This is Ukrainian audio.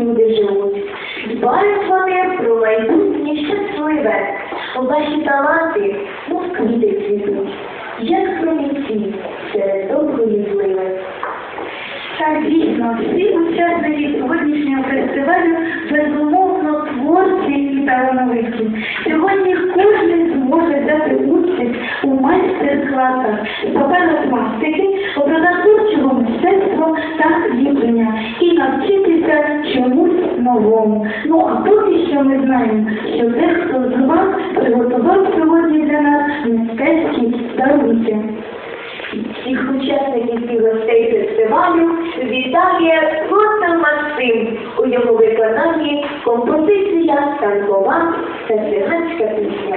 люди живуть. Дбають вони про майбутнє щасливе, ваші таланти, мов квіти цвітуть, як промінці серед довгої зливи. Так, дійсно, всі учасники сьогоднішнього фестивалю безумовно творці і талановиті. Сьогодні кожен зможе взяти участь у майстер-класах з паперопластики, образотворчого мистецтва та чомусь новому. Ну а поки що ми знаємо, що дехто з вас приготував сьогодні для нас мистецькі дарунки. Всіх учасників і гостей фестивалю вітає Ротан Максим у його виконанні композиція танкова та циганська пісня.